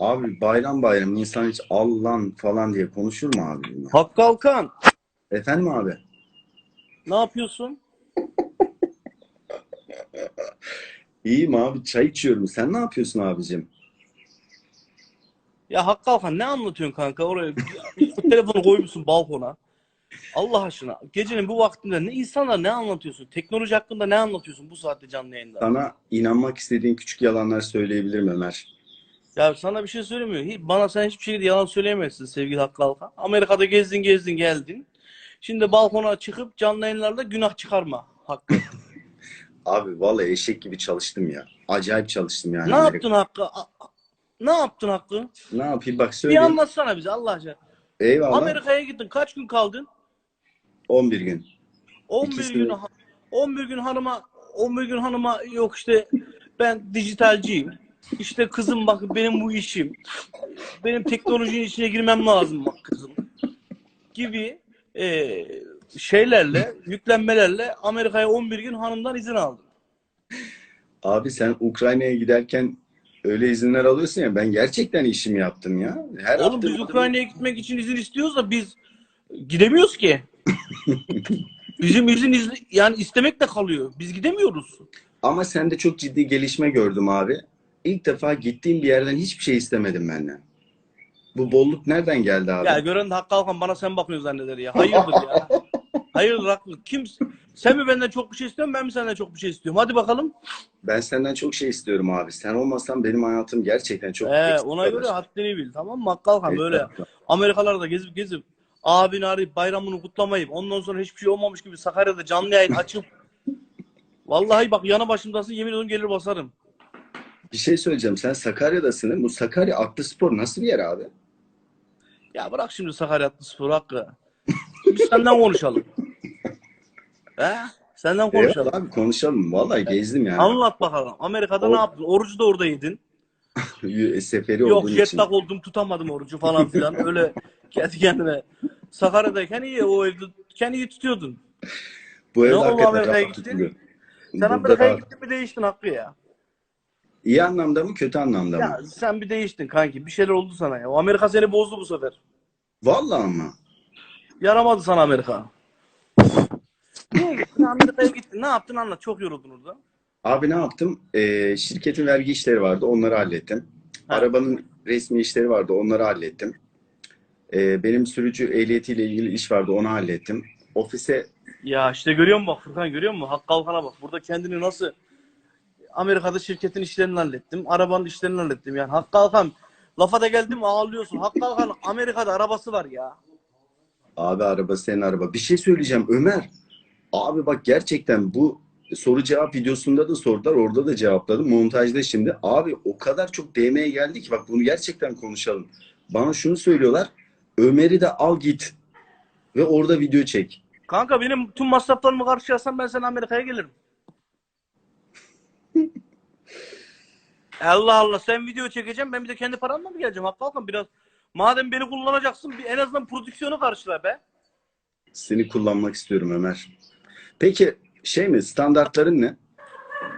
Abi bayram bayram insan hiç Allah'ın falan diye konuşur mu abi? ya? Hakkı Alkan, Efendim abi? ne yapıyorsun? İyiyim abi çay içiyorum. Sen ne yapıyorsun abicim? Ya Hakkı Alkan ne anlatıyorsun kanka? Oraya telefonu koymuşsun balkona. Allah aşkına. Gecenin bu vaktinde ne insanlar ne anlatıyorsun? Teknoloji hakkında ne anlatıyorsun bu saatte canlı yayında? Sana inanmak istediğin küçük yalanlar söyleyebilirim Ömer. Ya sana bir şey söylemiyor. Hiç, bana sen hiçbir şekilde yalan söyleyemezsin sevgili Hakkı Alkan. Amerika'da gezdin gezdin geldin. Şimdi balkona çıkıp canlı yayınlarda günah çıkarma Hakkı. Abi vallahi eşek gibi çalıştım ya. Acayip çalıştım yani. ne yaptın Hakkı? A- Ne yaptın Hakkı? Ne yapayım bak Bir söyleyeyim. anlatsana bize Allah aşkına. Eyvallah. Amerika'ya gittin. Kaç gün kaldın? 11 gün. 11 İkisini- gün 11 gün hanıma 11 gün hanıma yok işte ben dijitalciyim. İşte kızım bak benim bu işim. Benim teknolojinin içine girmem lazım bak kızım. Gibi e, şeylerle, yüklenmelerle Amerika'ya 11 gün hanımdan izin aldım. Abi sen Ukrayna'ya giderken öyle izinler alıyorsun ya ben gerçekten işimi yaptım ya. Her Oğlum biz Ukrayna'ya gitmek için izin istiyoruz da biz gidemiyoruz ki. Bizim izin izni, yani istemek de kalıyor. Biz gidemiyoruz. Ama sende çok ciddi gelişme gördüm abi. İlk defa gittiğim bir yerden hiçbir şey istemedim benden. Bu bolluk nereden geldi abi? Ya gören de Hakkı Alkan bana sen bakıyorsun zanneder ya. Hayırdır ya. Hayırdır haklı. Kim? Sen mi benden çok bir şey istiyorsun ben mi senden çok bir şey istiyorum? Hadi bakalım. Ben senden çok şey istiyorum abi. Sen olmasan benim hayatım gerçekten çok Ee, ona göre haddini bil tamam mı? Hakkı Alkan böyle. Amerikalarda gezip gezip abini arayıp bayramını kutlamayıp ondan sonra hiçbir şey olmamış gibi Sakarya'da canlı yayın açıp Vallahi bak yanı başımdasın yemin ediyorum gelir basarım. Bir şey söyleyeceğim. Sen Sakarya'dasın değil mi? Bu Sakarya Atlı Spor nasıl bir yer abi? Ya bırak şimdi Sakarya Atlı Spor Hakkı. Biz senden konuşalım. He? Senden konuşalım. Evet abi konuşalım. Vallahi gezdim yani. Anlat bakalım. Amerika'da ne yaptın? Orucu da orada yedin. Seferi Yok olduğum jet için. lag oldum tutamadım orucu falan filan. Öyle kendi kendine. Sakarya'dayken iyi o evde kendini tutuyordun. Bu evde Ne oldu hakikaten Amerika'ya rahat gittin? tutuluyor. Sen Burada Amerika'ya rahat. gittin mi değiştin Hakkı ya. İyi anlamda mı kötü anlamda Ya mı? sen bir değiştin kanki. Bir şeyler oldu sana ya. O Amerika seni bozdu bu sefer. Vallahi ama. Yaramadı sana Amerika. Niye gittin? Amerika'ya gittin. Ne yaptın anlat. Çok yoruldun orada. Abi ne yaptım? Ee, şirketin vergi işleri vardı. Onları hallettim. Ha. Arabanın resmi işleri vardı. Onları hallettim. Ee, benim sürücü ehliyetiyle ilgili iş vardı. Onu hallettim. Ofise Ya işte görüyor musun bak Furkan görüyor musun? Hakkı Alkan'a bak. Burada kendini nasıl Amerika'da şirketin işlerini hallettim. Arabanın işlerini hallettim. Yani Hakkı Alkan lafa da geldim ağlıyorsun. Hakkı Alkan Amerika'da arabası var ya. abi araba senin araba. Bir şey söyleyeceğim Ömer. Abi bak gerçekten bu soru cevap videosunda da sordular. Orada da cevapladım. Montajda şimdi. Abi o kadar çok DM'ye geldi ki bak bunu gerçekten konuşalım. Bana şunu söylüyorlar. Ömer'i de al git. Ve orada video çek. Kanka benim tüm masraflarımı karşılarsan ben sana Amerika'ya gelirim. Allah Allah sen video çekeceğim ben bir de kendi paramla mı geleceğim Hakkı Alkan biraz madem beni kullanacaksın bir en azından prodüksiyonu karşıla be. Seni kullanmak istiyorum Ömer. Peki şey mi standartların ne?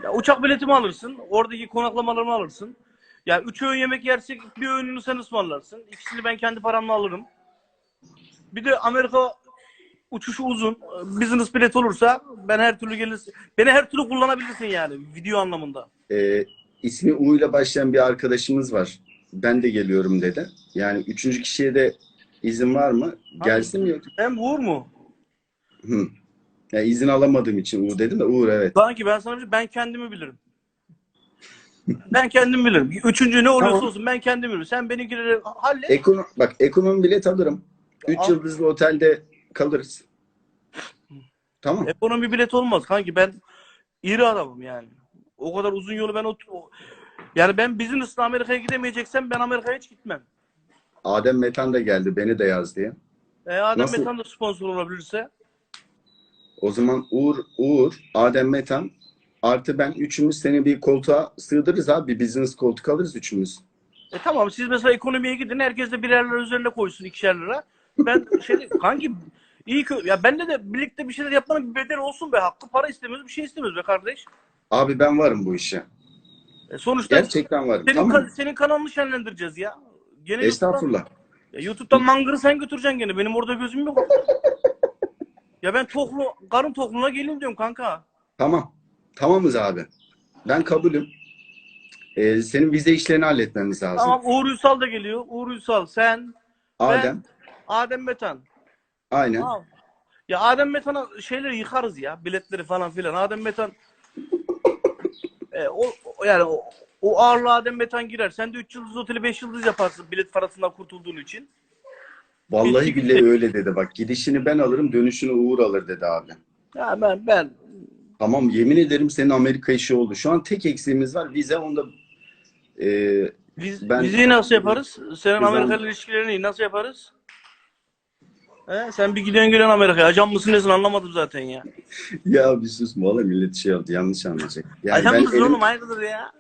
Ya uçak biletimi alırsın, oradaki konaklamalarımı alırsın. Ya üç öğün yemek yersek bir öğününü sen ısmarlarsın. İkisini ben kendi paramla alırım. Bir de Amerika uçuşu uzun. Business bilet olursa ben her türlü gelirsin. Beni her türlü kullanabilirsin yani video anlamında. Ee, ismi U ile başlayan bir arkadaşımız var. Ben de geliyorum dedi. Yani üçüncü kişiye de izin var mı? Gelsin mi yok? Hem Uğur mu? Hı. Ya izin alamadığım için Uğur dedim de Uğur evet. Sanki ben sana bir şey- ben kendimi bilirim. ben kendim bilirim. Üçüncü ne oluyorsa Tamam. olsun ben kendim bilirim. Sen benimkileri hallet. Ekono bak ekonomi bilet alırım. Üç Al. yıldızlı otelde kalırız. Tamam. Ekonomi bilet olmaz kanki ben iri adamım yani. O kadar uzun yolu ben o- yani ben business'la Amerika'ya gidemeyeceksem ben Amerika'ya hiç gitmem. Adem Metan da geldi beni de yaz diye. E, Adem Nasıl? Metan da sponsor olabilirse O zaman Uğur, Uğur, Adem Metan artı ben üçümüz seni bir koltuğa sığdırırız abi. Bir business koltuk alırız üçümüz. e tamam siz mesela ekonomiye gidin herkes de birer lira üzerine koysun ikişer lira. Ben şey kanki iyi ki ya benle de birlikte bir şeyler yapmanın bir bedeli olsun be hakkı para istemiyoruz bir şey istemiyoruz be kardeş. Abi ben varım bu işe. E, sonuçta Gerçekten varım. senin, Tamam. ka- senin kanalını şenlendireceğiz ya. Gene YouTube'dan, Estağfurullah. ya YouTube'dan mangırı sen götüreceksin gene. Benim orada gözüm yok. ya ben toklu, karın tokluğuna geleyim diyorum kanka. Tamam. Tamamız abi. Ben kabulüm. Ee, senin vize işlerini halletmemiz lazım. Tamam Uğur Ünsal da geliyor. Uğur Ünsal, sen, Adem. Adem Metan. Aynen. Tamam. Ya Adem Metan'a şeyleri yıkarız ya. Biletleri falan filan. Adem Metan e, o, o- yani o, o ağırlığa Adem Metan girer. Sen de 3 yıldız oteli 5 yıldız yaparsın bilet parasından kurtulduğun için. Vallahi billahi öyle dedi. Bak gidişini ben alırım, dönüşünü Uğur alır dedi abi. Ya ben ben Tamam yemin ederim senin Amerika işi oldu. Şu an tek eksiğimiz var. Vize onda e, Biz, Ben- vizeyi nasıl yaparız? Senin Biz- Amerika ile ilişkilerini nasıl yaparız? He, sen bir gidiyorsun geliyorsun Amerika'ya. Ajan mısın nesin anlamadım zaten ya. ya bir sus valla millet şey yaptı yanlış anlayacak. Yani Ajan mısın elim oğlum hayırdır ya?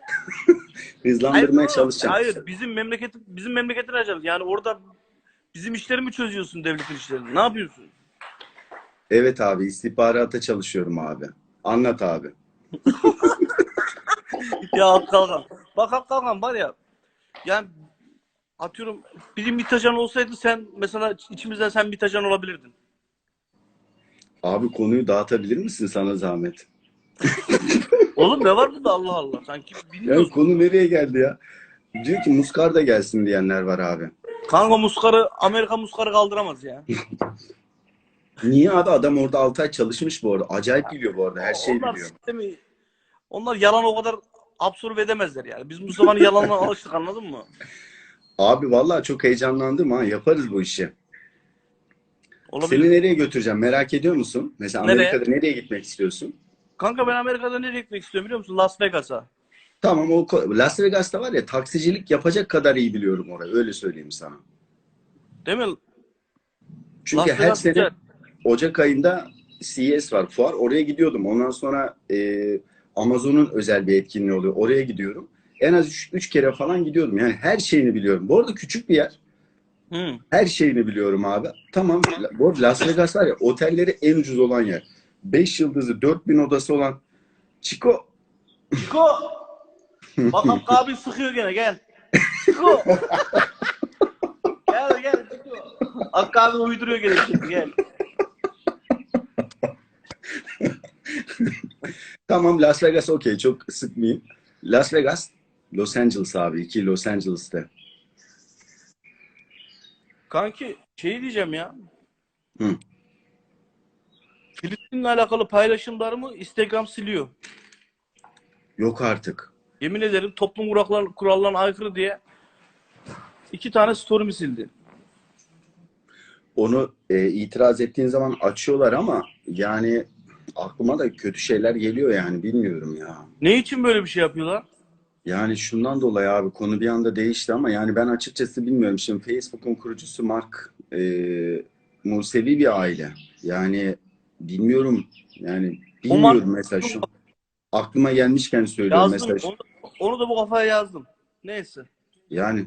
hızlandırmaya Hayır, çalışacağım. Hayır bizim memleket bizim memleketin ajanı. Yani orada bizim işleri mi çözüyorsun devletin işlerini? Ne yapıyorsun? Evet abi istihbarata çalışıyorum abi. Anlat abi. ya Hakkı Kalkan. Bak Hakkı Kalkan var ya yani atıyorum bizim bir tacan olsaydı sen mesela içimizden sen bir tacan olabilirdin. Abi konuyu dağıtabilir misin sana zahmet? Oğlum ne var bunda Allah Allah. Sanki Ya konu nereye geldi ya? Diyor ki muskar da gelsin diyenler var abi. Kanka muskarı Amerika muskarı kaldıramaz ya. Niye abi adam orada 6 ay çalışmış bu arada. Acayip biliyor bu arada her şeyi onlar biliyor. sistemi onlar yalan o kadar absorbe edemezler yani. Biz Mustafa'nın yalanına alıştık anladın mı? Abi vallahi çok heyecanlandım ha. Yaparız bu işi. Olabilir. Seni nereye götüreceğim merak ediyor musun? Mesela Nereye? Amerika'da nereye gitmek istiyorsun? Kanka ben Amerika'da nereye gitmek istiyorum biliyor musun? Las Vegas'a. Tamam o ko- Las Vegas'ta var ya taksicilik yapacak kadar iyi biliyorum orayı. Öyle söyleyeyim sana. Değil mi? Çünkü Las her Vegas sene güzel. Ocak ayında CES var fuar. Oraya gidiyordum. Ondan sonra e, Amazon'un özel bir etkinliği oluyor. Oraya gidiyorum. En az 3 kere falan gidiyordum. Yani her şeyini biliyorum. Bu arada küçük bir yer. Hı. Her şeyini biliyorum abi. Tamam. Bu arada Las Vegas var ya otelleri en ucuz olan yer. 5 yıldızı 4000 odası olan Chico Çiko. Bak Hakkı abi sıkıyor gene gel. Çiko. gel gel Çiko. Hakkı abi uyduruyor gene şimdi gel. Tamam Las Vegas okey çok sıkmayayım. Las Vegas Los Angeles abi. iki Los Angeles'te. Kanki şey diyeceğim ya. Hı. Filistin'le alakalı paylaşımlarımı Instagram siliyor. Yok artık. Yemin ederim toplum kurallar, kurallarına aykırı diye iki tane story'mi sildi. Onu e, itiraz ettiğin zaman açıyorlar ama yani aklıma da kötü şeyler geliyor yani bilmiyorum ya. Ne için böyle bir şey yapıyorlar? Yani şundan dolayı abi konu bir anda değişti ama yani ben açıkçası bilmiyorum. Şimdi Facebook'un kurucusu Mark e, Musevi bir aile. Yani bilmiyorum yani O Mark- bilmiyorum mesela şu aklıma gelmişken söylüyorum Yazdım. mesela. Onu, onu da bu kafaya yazdım. Neyse. Yani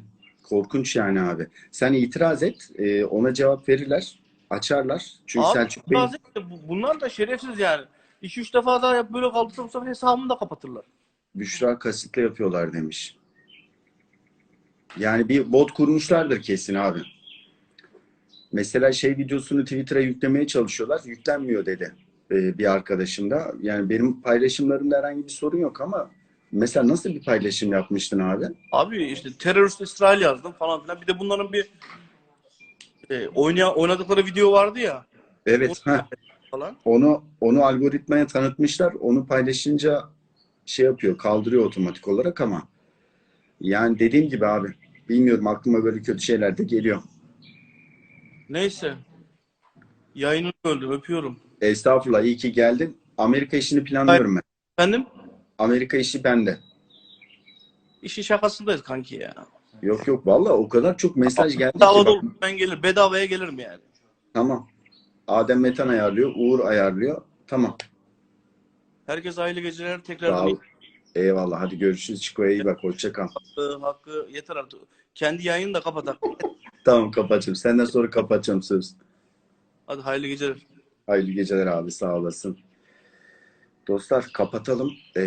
korkunç yani abi. Sen itiraz et, e, ona cevap verirler, açarlar. Çünkü Abi, Selçuk Bey bu- bunlar da şerefsiz yani. 2-3 defa daha yap böyle kaldıysa bu sefer hesabımı da kapatırlar. Büşra kasıtlı yapıyorlar demiş. Yani bir bot kurmuşlardır kesin abi. Mesela şey videosunu Twitter'a yüklemeye çalışıyorlar. Yüklenmiyor dedi e, bir arkadaşım da. Yani benim paylaşımlarımda herhangi bir sorun yok ama mesela nasıl bir paylaşım yapmıştın abi? Abi işte terörist İsrail yazdım falan filan. Bir de bunların bir e, oynaya, oynadıkları video vardı ya Evet. heh. falan. Onu onu algoritmaya tanıtmışlar. Onu paylaşınca şey yapıyor, kaldırıyor otomatik olarak ama yani dediğim gibi abi bilmiyorum aklıma böyle kötü şeyler de geliyor. Neyse. Yayını öldüm. Öpüyorum. Estağfurullah iyi ki geldin. Amerika işini planlıyorum ben. Efendim? Amerika işi bende. İşin şakasındayız kanki ya. Yok yok vallahi o kadar çok mesaj geldi ki. Bedavada bak. olur. Ben gelir. Bedavaya gelirim yani. Tamam. Adem Metan ayarlıyor, Uğur ayarlıyor. Tamam. Herkes hayırlı geceler. Sağ Tekrardan ol. Eyvallah. Hadi görüşürüz. Çiko'ya iyi bak. Hoşça kal. hakkı, hakkı yeter artık. Kendi yayını da kapat. Tamam kapatacağım. Senden sonra kapatacağım söz. Hadi hayırlı geceler. Hayırlı geceler abi. Sağ olasın. Dostlar kapatalım. Ee,